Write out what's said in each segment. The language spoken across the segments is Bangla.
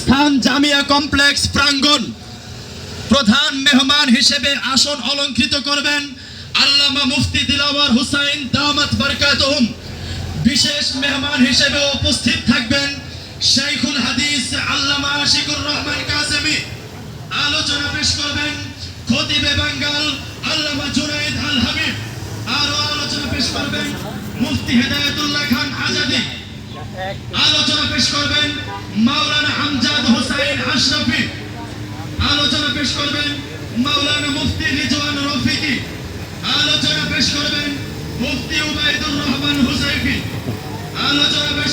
স্থান জামিয়া কমপ্লেক্স প্রাঙ্গণ। প্রধান মেহমান হিসেবে আসন অলঙ্কৃত করবেন আল্লামা মুফতি দিলাওয়ার হুসাইন দামাত বরকাতহুম। বিশেষ মেহমান হিসেবে উপস্থিত থাকবেন শাইখুল হাদিস আল্লামা আশিকুর রহমান কাসেমি আলোচনা পেশ করবেন খতিবে বাঙ্গাল আল্লামা জুনাইদ আল হাবিব। আরও আলোচনা পেশ করবেন মুফতি হেদায়েতুল্লাহ খান আজাদি। আলোচনা পেশ করবেন মাওলানা আমজাদ হোসাইন আশরাফি। আলোচনা পেশ করবেন মাওলানা মুফতি রিজওয়ান রফিকি। আলোচনা পেশ করবেন মুফতি উবাইদুর রহমান হুসাইফি। আলোচনা পেশ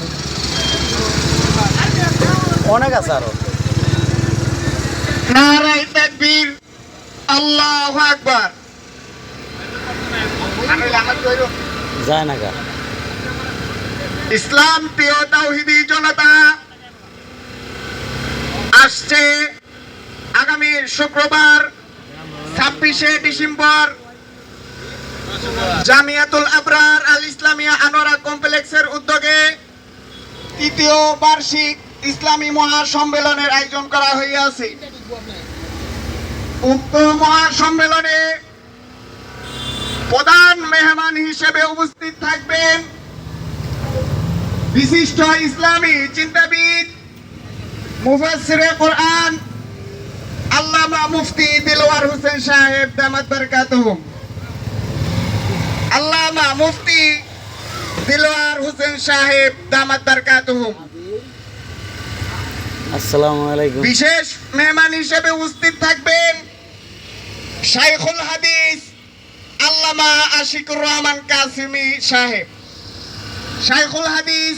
অনেক আছে আরও। নারাই তাকবীর আল্লাহু আকবার। যায় না গা। ইসলাম প্রিয় তাওহিদি জনতা আসছে আগামী শুক্রবার ছাব্বিশে ডিসেম্বর জামিয়াতুল আবরার আল ইসলামিয়া আনোয়ারা কমপ্লেক্সের উদ্যোগে তৃতীয় বার্ষিক ইসলামী মহাসম্মেলনের আয়োজন করা হইয়াছে। উক্ত মহাসম্মেলনে প্রধান মেহমান হিসেবে উপস্থিত থাকবেন বিশিষ্ট ইসলামী চিন্তাবিদ মুফাসসিরে কোরআন আল্লামা মুফতি দিলওয়ার হোসেন সাহেব দামাত বারকাতুহুম আল্লামা মুফতি দিলওয়ার হোসেন সাহেব দামাত বারকাতুহুম আসসালামু আলাইকুম। বিশেষ মেহমান হিসেবে উপস্থিত থাকবেন শাইখুল হাদিস আল্লামা আশিকুর রহমান কাসিমি সাহেব। শাইখুল হাদিস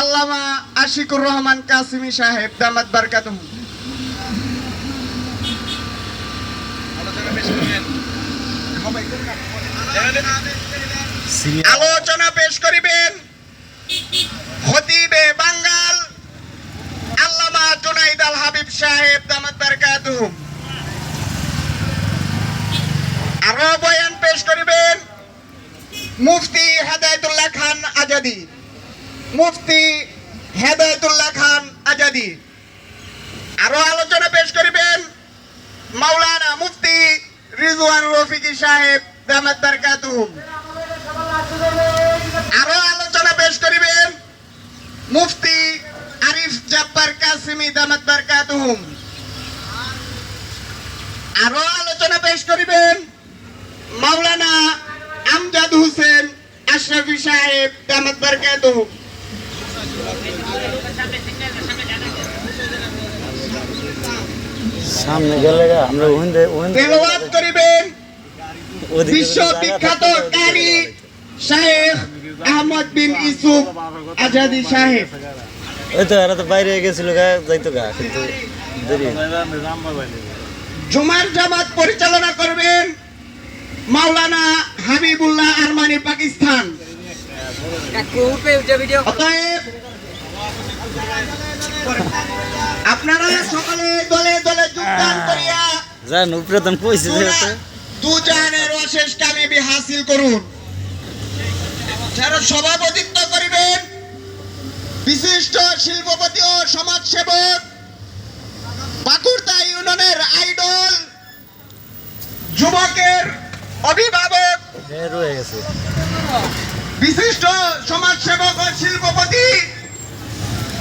আল্লামা আশিকুর রহমান কাসিমি সাহেব দামাত বারকাতুম আলোচনা পেশ করিবেন। খতিবে বাঙ্গাল জুনাইদ আল হাবিব সাহেব আরও বয়ান পেশ করিবেন। মুফতি হেদায়তুল্লাহ খান আজাদি। মুফতি হেদায়তুল্লাহ খান আজাদি। আরও আলোচনা পেশ করিবেন। মাওলানা মুফতি রিজওয়ান রফিকি সাহেব দামাত বারকাতুহুম আরও আলোচনা পেশ করিবেন। মুফতি আরিফ জব্বার কাসিমি দামাত বারকাতুহুম। আরও আলোচনা পেশ করিবেন মাওলানা আমজাদ হোসেন আশরাফি সাহেব দামাত বারকাতুহুম। সামনে গেলে আমরা থেকে ওখান তেলাওয়াত করিবেন বিশ্ববিখ্যাত কারি শাহেখ আহমদ বিন ইসুফ আজাদি সাহেব। ওই তো এরা তো বাইরে গেছিল গা যাইতো গা কিন্তু জুমার জামাত পরিচালনা করবেন মাওলানা হাবিবুল্লাহ আরমানি পাকিস্তান। অতএব আপনারা সকলে দলে দলে যোগদান করিয়া যান উপরে তো পয়সা যেতে দু জাহানের অশেষ কামিয়াবি হাসিল করুন। যারা সভাপতিত্ব করিবেন বিশিষ্ট শিল্পপতি ও সমাজসেবক বাকুরদা ইউনিয়নের আইডল, যুবকের অভিভাবক, বিশিষ্ট সমাজসেবক ও শিল্পপতি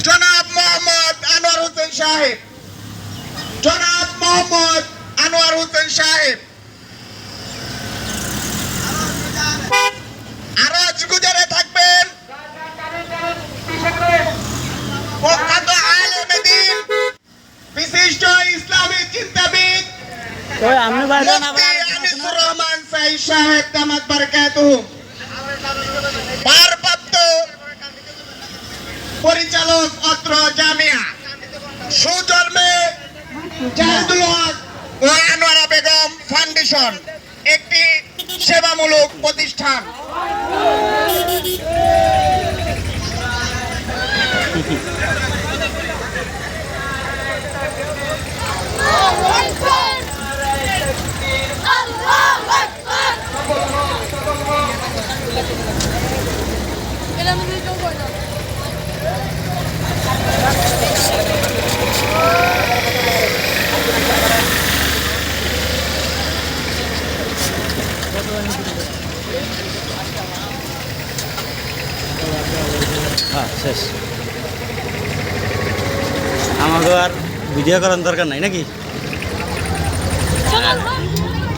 জনাব মোহাম্মদ আনোয়ার হোসেন সাহেব। জনাব মোহাম্মদ আনোয়ার হোসেন সাহেব। আরজ গুজারে থাকবেন বিশিষ্ট ইসলামী চিন্তাবিদ। রহমান সাইদ সাহেব দামাত ভারপ্রাপ্ত পরিচালক অত্র জামিয়া। সুজন্মে জাহিদুল হক ও আনোয়ারা বেগম ফাউন্ডেশন একটি সেবামূলক প্রতিষ্ঠান। আচ্ছা, আচ্ছা। হ্যাঁ শেষ আমাকে আর ভিডিও করার দরকার নাই নাকি?